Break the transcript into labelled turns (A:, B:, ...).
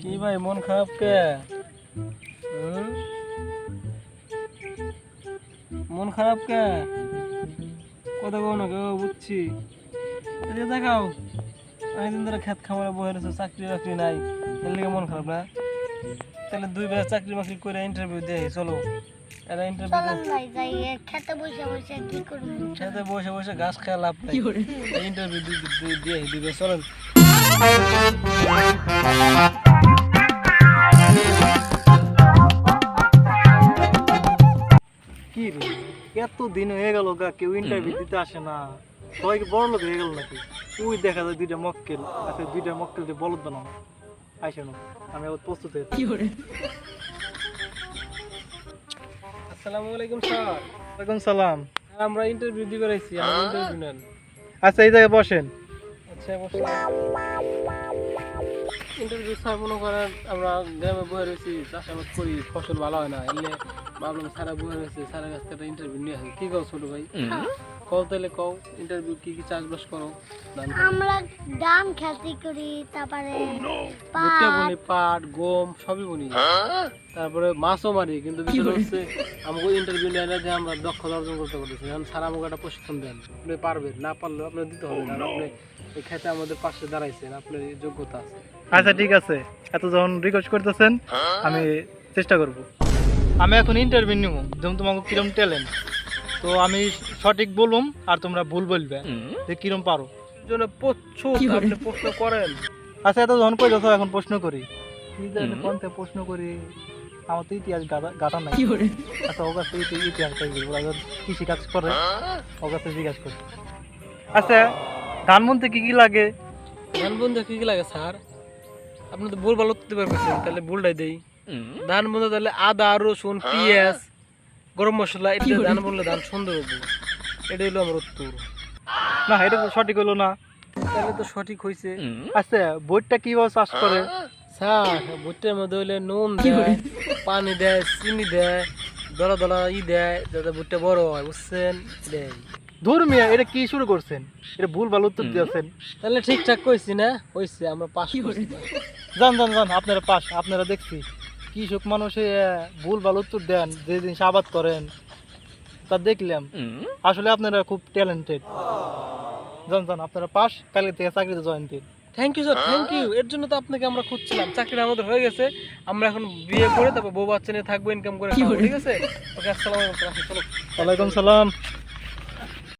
A: কি ভাই মন খারাপ কে? মন খারাপ কে? কথা কও না কেউ বুঝছি। দেখাও অনেকদিন ধরে খেত খামারে বসে রয়েছে চাকরি বাকরি নাই এর লেগে মন খারাপ না? তাহলে দুই বেলা চাকরি বাকরি করে ইন্টারভিউ দেয় চলো। এরা ইন্টারভিউ
B: খেতে বসে বসে কি করব?
A: খেতে বসে বসে ঘাস খাওয়া লাভ নাই। ইন্টারভিউ দিয়ে দিবে চলেন। এত দিন হয়ে গেল গা কেউ ইন্টারভিউ দিতে আসে না। সবাই কি বড় লোক হয়ে গেল নাকি? ওই দেখা যায় দুইটা মক্কেল। আচ্ছা দুইটা মক্কেল দিয়ে বলদ বানাও। আইসে না আমি আবার প্রস্তুত হয়ে আসসালামু আলাইকুম স্যার। ওয়ালাইকুম সালাম। আমরা ইন্টারভিউ দিতে আমরা ইন্টারভিউ নেন। আচ্ছা এই জায়গায় বসেন। আচ্ছা বসেন। ইন্টারভিউ স্যার মনে করেন আমরা গ্রামে বয়ে রয়েছি চাষাবাদ করি ফসল ভালো হয় না। এলে ভাবলাম সারা বয়ে রয়েছে সারা গাছ থেকে ইন্টারভিউ নিয়ে আসি। কি কও ছোট ভাই? কও তাহলে কও ইন্টারভিউ কি কি চাষবাস করো?
B: আমরা ডান খেতে করি তারপরে
A: ভুট্টা
B: পাট।
A: বুনি পাট গম সবই বুনি। তারপরে মাছও মারি কিন্তু বিষয় হচ্ছে আমাকে ইন্টারভিউ নেয় না যে আমরা দক্ষতা অর্জন করতে পারতেছি। এখন স্যার আমাকে একটা প্রশিক্ষণ দেন আপনি পারবেন না পারলেও আপনার দিতে হবে। না আপনি এই খেতে আমাদের পাশে দাঁড়াইছেন আপনার যোগ্যতা আছে।
C: আচ্ছা ঠিক আছে। এত যখন রিকোয়েস্ট করতেছেন আমি চেষ্টা করব। আমি এখন ইন্টারভিউ নিব যেমন তোমাকে কিরম ট্যালেন্ট তো আমি সঠিক বলুম আর তোমরা ভুল বলবে। যে কিরম পারো।
A: জন্য প্রচুর আপনি প্রশ্ন করেন।
C: আচ্ছা এত যখন কই যাচ্ছ এখন প্রশ্ন করি। কি কোন থেকে প্রশ্ন করি। আমার তো ইতিহাস গাথা নাই। আচ্ছা ওর কাছে ইতি- ইতিহাস কৃষি কাজ করে। ওর কাছে জিজ্ঞাসা করি। আচ্ছা ধান মনতে কি কি লাগে?
A: ধান বন্ধু কি কি লাগে স্যার? আপনি তো ভুল ভালো করতে পারবেন তাহলে ভুলটাই দেই। ধান বন্ধু তাহলে আদা রসুন পেঁয়াজ গরম মশলা এটা ধান বললে ধান সুন্দর হবে। এটা হলো আমার উত্তর।
C: না এটা তো সঠিক হলো না।
A: তাহলে তো সঠিক হয়েছে
C: আচ্ছা বইটা কীভাবে চাষ করে?
A: স্যার ভুট্টার মধ্যে হইলে নুন দেয় পানি দেয় চিনি দেয় দলা দলা ই দেয় যাতে ভুট্টা বড় হয় বুঝছেন? দেয়।
C: ধর মিয়া এটা কি শুরু করছেন? এটা ভুল ভালো উত্তর দিয়েছেন।
A: তাহলে ঠিকঠাক কইছি না? হয়েছে আমরা পাস করছি।
C: জান জান জান আপনারা পাস আপনারা দেখছি। কৃষক মানুষে ভুল ভালো উত্তর দেন যে জিনিস আবাদ করেন তা দেখলাম। আসলে আপনারা খুব ট্যালেন্টেড জান জান আপনারা পাস কালকে থেকে চাকরিতে জয়েন দিন।
A: Thank you sir thank you এর জন্য তো আপনাকে আমরা খুঁজছিলাম। চাকরি আমাদের হয়ে গেছে। আমরা এখন বিয়ে করে তারপর বউ বাচ্চা নিয়ে থাকব ইনকাম করে ঠিক আছে? ওকে আসসালামু আলাইকুম।
C: ওয়ালাইকুম সালাম।